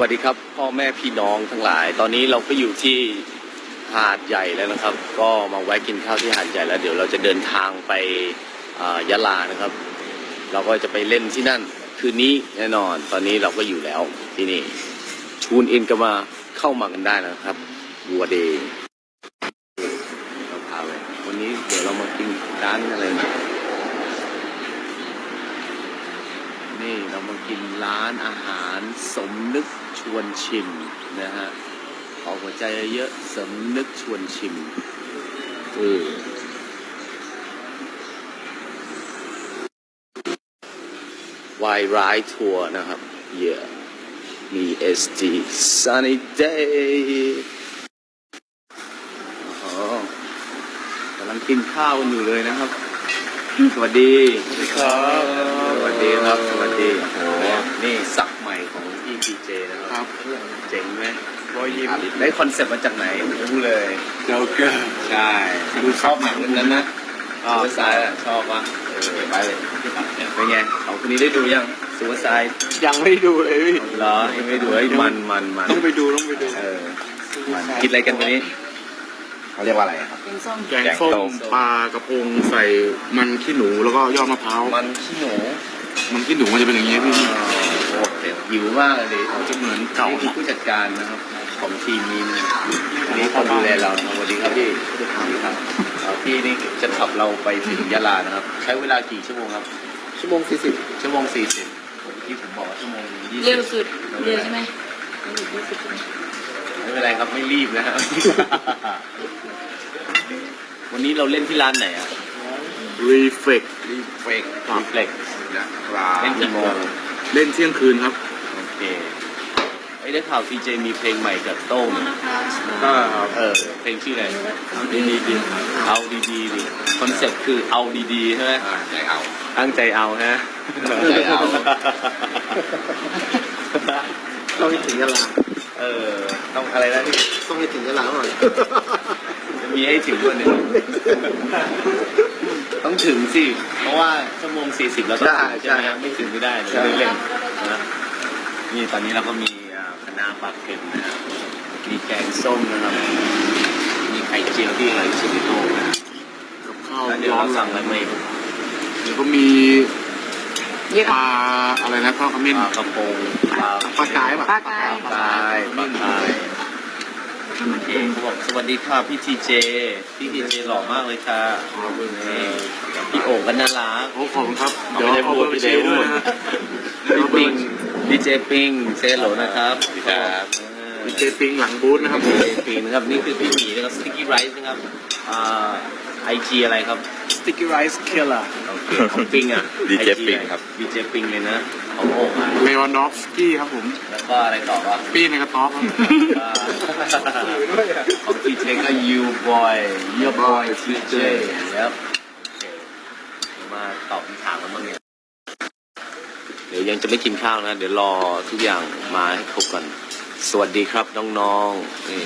สวัสดีครับพ่อแม่พี่น้องทั้งหลาย ตอนนี้เราก็อยู่ที่หาดใหญ่แล้วนะครับ ก็มาแวะกินข้าวที่หาดใหญ่แล้ว เดี๋ยวเราจะเดินทางไปยะลานะครับ เราก็จะไปเล่นที่นั่น คืนนี้แน่นอน ตอนนี้เราก็อยู่แล้วที่นี่ชูนอินก็มาเข้ามากันได้นะครับวัวเดย์เราพาไปวันนี้เดี๋ยวเรามากินร้านอะไรนะ นี่ เรามากินร้านอาหารสมนึกชวนชิมนะฮะขอหัวใจเยอะสมนึกชวนชิมเออวายร้ายทัวร์นะครับเยอะมี ST Sunny Day อ๋อกำลังกินข้าวอยู่เลยนะครับ สวัสดีสวัสดีครับ สวัสดีครับ สวัสดีโอ้โหนี่สักใหม่ของพี่พีเจนะคครัรับเจ๋งไหมรอยยิ้มได้คอนเซ็ปต์มาจากไหนรู้เลยโจ๊กเกอร์ใช่ดูชอบหนังเรื่องนั้นนะซูเปอร์ไซด์ชอบปะเออไปเลยเป็นไงของคนนี้ได้ดูยังซูเปอร์ไซด์ยังไม่ได้ดูเลยพี่เหรอยังไม่ดูไอ้ยมันมันมันต้องไปดูต้องไปดูเออมันกินอะไรกันวันนี้ เขาเรียกว่าอะไรครับแกงส้มแกงส้มปลากระพงใส่มันขี้หนูแล้วก็ยอดมะพร้าวมันขี้หนูมันขี้หนูมันจะเป็นอย่างนี้พี่โอ้โหเดี๋ยวหิวมากเลยดิจะเหมือนเก่านี่คือผู้จัดการนะครับของทีมนี้นะอันนี้คนดูแลเรานะครับสวัสดีครับพี่สวัสดีครับเอ่อพี่นี่จะขับเราไปถึงยะลานะครับ ใช้เวลากี่ชั่วโมงครับ ชั่วโมงสี่สิบชั่วโมงสี่สิบผมที่ผมบอกว่าชั่วโมงยี่สิบ เร็วสุดเร็วใช่ไหม ไหมไม่เป็นไรครับไม่รีบนะครับ วันนี้เราเล่นที่ร้านไหนอะรีเฟกรีเฟกรีเฟล็กนะครับเล่นกี่โมงเล่นเที่ยงคืนครับ โอเคไอ้ยได้ข่าวพีเจมีเพลงใหม่กับโต้งก็เออเพลงชื่ออะไรเอาดีดีดีเอาดีดีดิคอนเซ็ปต์คือเอาดีดีใช่ไหมอ่าใจเอาตั้งใจเอาฮะตั้งใจเอาต้องให้ถึงยะลา เออ ต้องอะไรนะที่ต้องให้ถึงยะลาหน่อยจะมีให้ถึงด้วยเนี่ยต้องถึงสิ เพราะว่าชั่วโมงสี่สิบแล้วต้องถึงใช่ไหมฮะไม่ถึงไม่ได้เลยไม่เล่นนะนี่ตอนนี้เราก็มีอ่าคณะปลาเค็มนะครับมีแกงส้มนะครับ มีไข่เจียวที่อร่อยที่สุดในโลกนะกับข้าวแล้วเดี๋ยวร้อเรานสั่งอะไรมาอีกเดี๋ยวก็มี เยอะปลาอะไรนะข้าวขมิ้นปลากระพงปลาปลากายป่ะปลากายปลากายปลากายโอเคเขาบอกสวัสดีค่ะพี่ทีเจ พี่ทีเจหล่อมากเลยค่ะนี่พี่โอ่งก็น่ารักโอ้ขอบคุณครับ เดี๋ยวเอาเบอร์บัญชีด้วยนะพี่ปิงดีเจปิงเซโหลนะครับครับมีเจปิงหลังบูธนะครับดีเจปิงนะครับนี่คือพี่หมีนะครับสติ๊กกี้ไรซ์นะครับอ่า ไอจีอะไรครับ Sticky Rice Killer โอเคของปิงอะ DJ ปิงครับ ดีเจปิงเลยนะของโอ่งอะเลวานดอฟสกี้ครับผม แล้วก็อะไรต่อวะ ปี้ในกระต๊อบครับอ่าของทีเจก็ you boy your boy TJ ครับโอเคเดี๋ยวมาตอบคำถามกันบ้างเนี่ยเดี๋ยวยังจะไม่กินข้าวนะ เดี๋ยวรอทุกอย่างมาให้ครบก่อน สวัสดีครับน้องๆนี่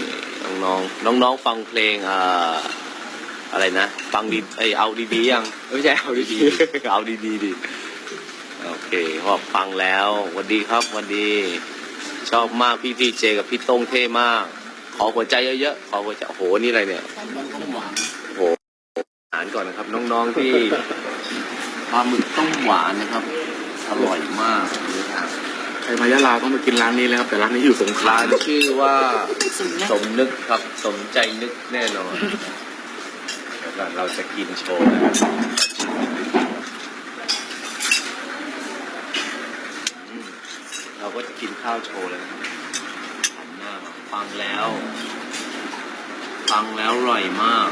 น้องๆน้องๆฟังเพลงอ่า อะไรนะฟังดีเอ้ยเอาดีๆยังไม่ใช่เอาดีๆเอาดีๆดิโอเคพอฟังแล้วสวัสดีครับสวัสดี ชอบมากพี่พีเจกับพี่โต้งเท่มาก ขอหัวใจเยอะๆขอหัวใจโอ้โหนี่อะไรเนี่ยโอ้โหอาหารก่อนนะครับ น้องๆที่ปลาหมึกต้มหวานนะครับอร่อยมากนะครับใครมายะลาต้องไปกินร้านนี้เลยครับแต่ร้านนี้อยู่สงขลาร้านชื่อว่าสุดนะสมนึกครับสมใจนึกแน่นอนเดี๋ยว ก่อนเราจะกินโชว์นะครับอืมเราก็จะกินข้าวโชว์เลยนะครับหอมมากฟังแล้ว ฟังแล้วอร่อยมาก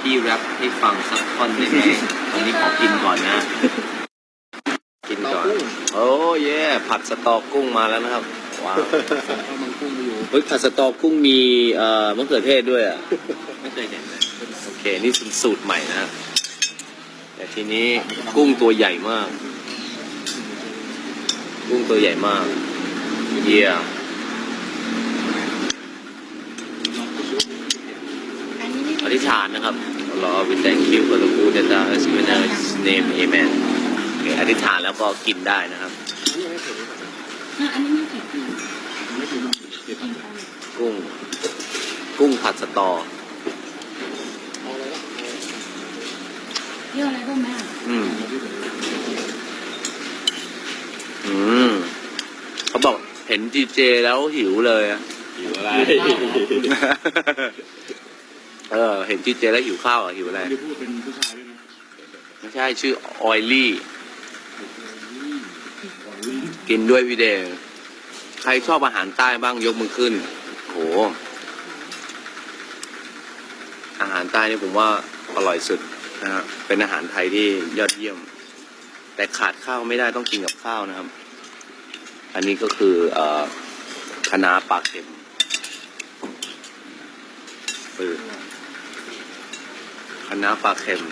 พี่แรปให้ฟังสักท่อนได้ไหมตอนนี้ขอกินก่อนนะ กินก่อน โอ้เย่ผัดสตอกุ้งมาแล้วนะครับ ว้าวเฮ้ยผัดสตอกุ้งมีเอ่อมะเขือเทศด้วยอะ ไม่เคยเห็นเลยโอ เค นี่สูตรใหม่นะ แต่ทีนี้กุ้งตัวใหญ่มาก กุ้งตัวใหญ่มาก เยี่ยมอธิษฐานนะครับรอวิ thank you for the food that thou hast given us name amen อธิษฐานแล้วก็กินได้นะครับกุ้ง กุ้งผัดสตอ ยอะอะไรบ้างแม่อืม อืม เขาบอกเห็นดีเจแล้วหิวเลยอะหิวอะไรเออ เห็นดีเจแล้วหิวข้าวอะหิวอะไร ไม่ได้พูดเป็นผู้ชายด้วยนะไม่ใช่ชื่อออยลี่ กินด้วยพี่เดงใครชอบอาหารใต้บ้างยกมือขึ้น โห อาหารใต้นี่ผมว่าอร่อยสุด นะฮะเป็นอาหารไทยที่ยอดเยี่ยม แต่ขาดข้าวไม่ได้ต้องกินกับข้าวนะครับ อันนี้ก็คือเอ่อคะน้าปลาเค็มเออคะน้าปลาเค็ม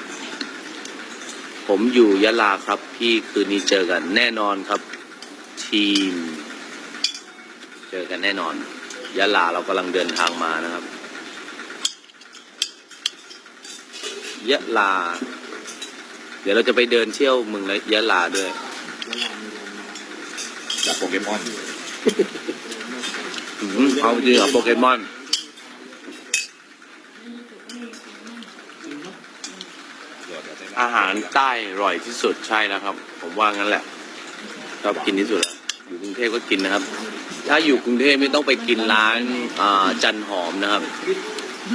ผมอยู่ยะลาครับพี่คืนนี้เจอกันแน่นอนครับ ทีม เจอกันแน่นอน ยะลาเรากำลังเดินทางมานะครับ ยะลา เดี๋ยวเราจะไปเดินเที่ยวเมืองยะลาด้วยจากโปเกมอนอืมเอาจริงเหรอโปเกมอนอาหารใต้อร่อยที่สุดใช่แล้วครับ ผมว่างั้นแหละชอบกินที่สุดแล้วอยู่กรุงเทพก็กินนะครับ ถ้าอยู่กรุงเทพไม่ต้องไปกินร้านอ่าจันหอมนะครับ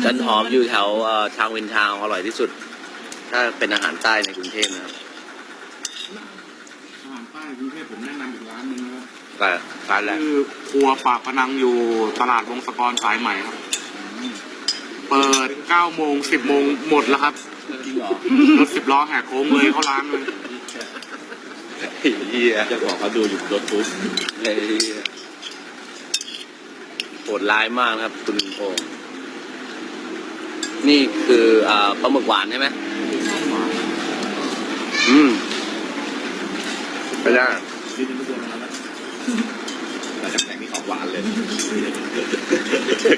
จันหอมอยู่แถวอ่าทางเวนทาวน์อร่อยที่สุด ถ้าเป็นอาหารใต้ในกรุงเทพนะครับอาหารใต้กรุงเทพผมแนะนำอีกร้านหนึงนะครับแต่ร้านแหละคือครัวปากพนังอยู่ตลาดวงศกรสายใหม่ครับ เปิด9โมง10โมงหมดแล้วครับจริงเหรอรถสิบล้อแหกโค้งเลยเข้าร้านเลยเฮียจะบอกเขาดูอยู่บนรถปุ๊บเฮียโหดร้ายมากนะครับ คุณโอม นี่คืออ่าปลาหมึกหวานใช่ไหมอืมไปได้นี่จะไม่ตัวนั้นแล้วแต่น้ำแข็งนี่ของหวานเลย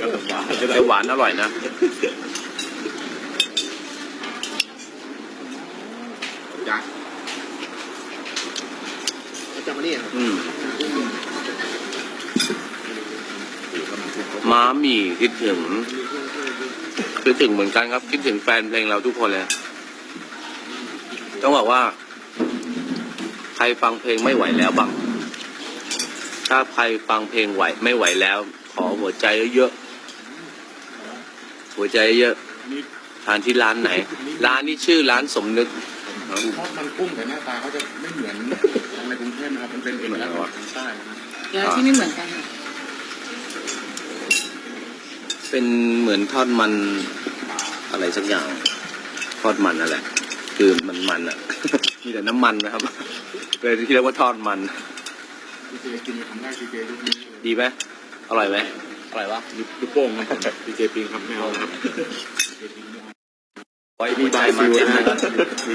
ก็ต้องหวานก็ได้ไอหวานอร่อยนะยักษ์จะมาเนี่ยอืมถือว่ามันทุกข์ม้าหมี่คิดถึง คิดถึงเหมือนกันครับ คิดถึงแฟนเพลงเราทุกคนเลย ต้องบอกว่า ใครฟังเพลงไม่ไหวแล้วบ้าง ถ้าใครฟังเพลงไหวไม่ไหวแล้ว ขอหัวใจเยอะๆหัวใจเยอะอันนี้ทานที่ร้านไหน ร้านนี้ชื่อร้านสมนึกทอดมันกุ้งแต่หน้าตาเขาจะไม่เหมือนในกรุงเทพนะครับ มันเป็นเอกลักษณ์ของทางใต้นะครับเดี๋ยวที่ไม่เหมือนกันค่ะ เป็นเหมือนทอดมันอะไรสักอย่าง ทอดมันนั่นแหละ คือมันมันอะ มีแต่น้ำมันนะครับเลยที่เรียกว่าทอดมันดีเจกินทำได้ดีเจยุคนี้เลยดีไหมอร่อยไหมอร่อยวะลูกโป่งครับผมดีเจปิงครับไม่เอาครับไว้ดีใจมาเต็มเลยครับ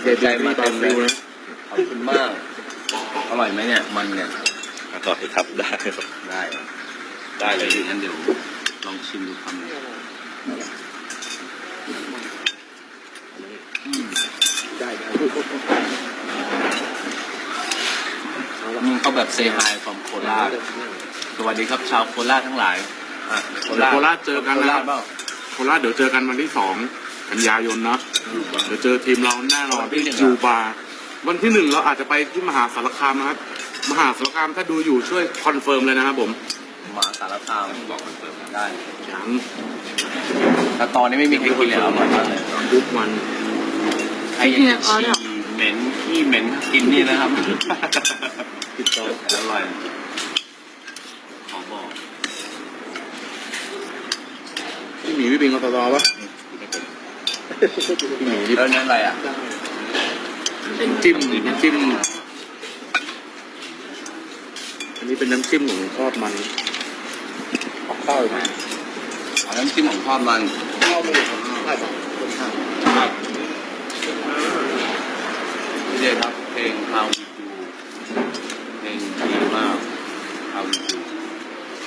ดีใจมาเต็มเลยนะขอบคุณมาก อร่อยไหมเนี่ย มันเนี่ยอร่อยครับได้ครับได้ ได้เลยงั้นเดี๋ยว ลองชิมดูคำหนึ่งอืมได้ครับอืมเขาแบบเซฮายฟอมโคราชสวัสดีครับชาวโคราชทั้งหลายอะโคราชเจอกันโคนะครารัชบเปล่าโคราชเดี๋ยวเจอกันวันที่สองกันยายนนะ เดี๋ยวเจอทีมเราแน่นอนวันที่หนึ่งจูบาร์วันที่หนึ่งเราอาจจะไปที่มหาสารคามนะครับ มหาสารคามถ้าดูอยู่ช่วยคอนเฟิร์มเลยนะครับผม หมาสารคามบอกมันเปิดได้อย่างแต่ตอนนี้ไม่มีใครกินเลยอร่อยมากเลยทุกวันใครอยากจะฉี่เหม็นขี้เหม็นกินนี่นะครับติดต่ออร่อยขอบอกพี่หมีพี่ปิงกตตปะพี่หมีพี่แล้วนั่นอะไรอะน้ำจิ้มน้ำจิ้ม อั นนี้เป็นน้ำจิ้มของทอดมันเอาข้าวไหมอ๋อน้ำจิ้มของทอดมันข้าวไม่ได้ใช่ป่ะคนข้าวพี่เดชครับเพลง How We Do เพลงดีมาก How We Do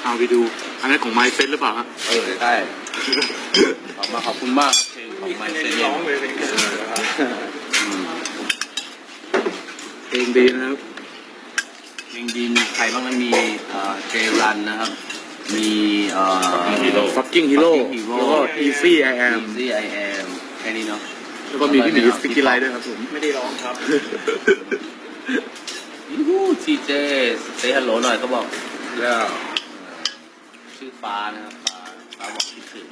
เอาไปดู อันนั้นของไมเซ็ตหรือเปล่าฮะเออใช่ขอบมาขอบคุณมากครับเพลงของไมเซเนียอืมเพลงดีนะครับ เพลงดีมีใครบ้างนะมีเอ่อเจรันนะครับ มีเอ่อ fucking hero Fucking Hero แล้วก็ easy I am Easy I am แค่นี้เนาะ แล้วก็มีพี่หมีสติกกี้ไลท์ด้วยครับผม ไม่ได้ร้องครับ ยูฮูทีเจเซฮัลโหลหน่อยเขาบอกแล้วชื่อฟ้านะครับฟ้าฟ้าบอกคิดถึง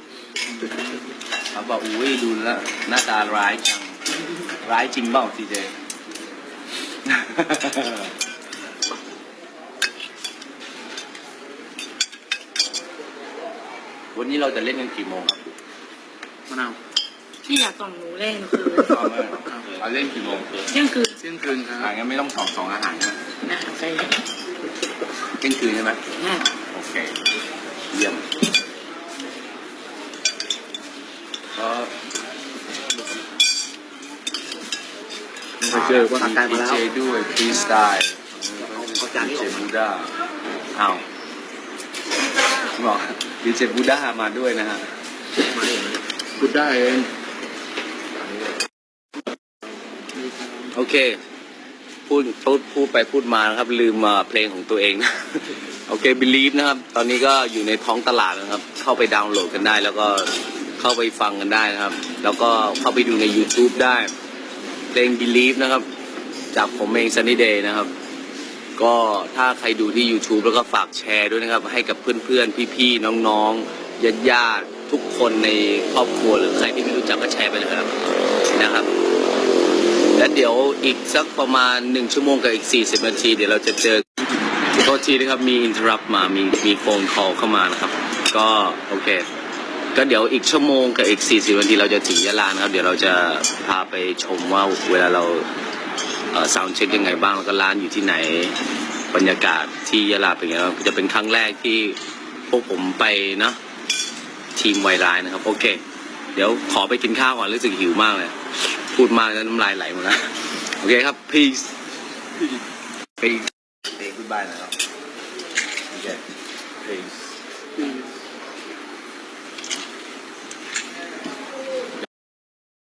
เขาบอกอุ้ยดูแล้วหน้าตาร้ายจัง ร้ายจริงเปล่าทีเจ วันนี้เราจะเล่นกันกี่โมงครับมะนาวที่อยากส่องหนูเล่นคือเอาไม่เอาเล่นกี่โมงเที่ยงคืนเที่ยงคืนคอ่ารับงั้นไม่ต้องสองสองอาหารนะนะใช่เที่ยงคืนใช่ไหมนะโอเค เยี่ยมก็ไปเจอว่าทางการมาแล้วดีเจด้วยฟรีสไตล์เอาจานนี้ดีอเจอกมาบูด้าอ้าว บอกดีเจบูด้ามาด้วยนะฮะมาเลยพูดได้เองโอเค พูดพูดพูดไปพูดมานะครับ ลืมมาเพลงของตัวเองนะ โอเค believe นะครับ ตอนนี้ก็อยู่ในท้องตลาดนะครับ เข้าไปดาวน์โหลดกันได้ แล้วก็เข้าไปฟังกันได้นะครับ แล้วก็เข้าไปดูใน YouTube ได้ เพลง believe นะครับ จากผมเอง Sunny Day นะครับ ก็ถ้าใครดูที่ YouTube แล้วก็ฝากแชร์ด้วยนะครับ ให้กับเพื่อนๆ พี่ๆ น้องๆญาติๆทุกคนในครอบครัวหรือใครที่ไม่รู้จักก็แชร์ไปเลยครับนะครับ และเดี๋ยวอีกสักประมาณหนึ่งชั่วโมงกับอีก 40 นาที เดี๋ยวเราจะเจอโทษทีนะครับมีอินเทอร์รัปมามีมีโฟนคอลเข้ามานะครับ ก็โอเค ก็เดี๋ยวอีกชั่วโมงกับอีก 40 นาทีเราจะถึงยะลานะครับ เดี๋ยวเราจะพาไปชมว่าเวลาเรา ซาวด์เช็คยังไงบ้างแล้วก็ร้านอยู่ที่ไหนบรรยากาศที่ยะลาเป็นไงบ้างจะเป็นครั้งแรกที่พวกผมไปเนาะทีมไวร้ายนะครับ โอเค เดี๋ยวขอไปกินข้าวก่อนรู้สึกหิวมากเลย พูดมากแล้วน้ำลายไหลหมดแล้วโอเคครับ peace ไปเด็กคุณบายนะครับโอเค peace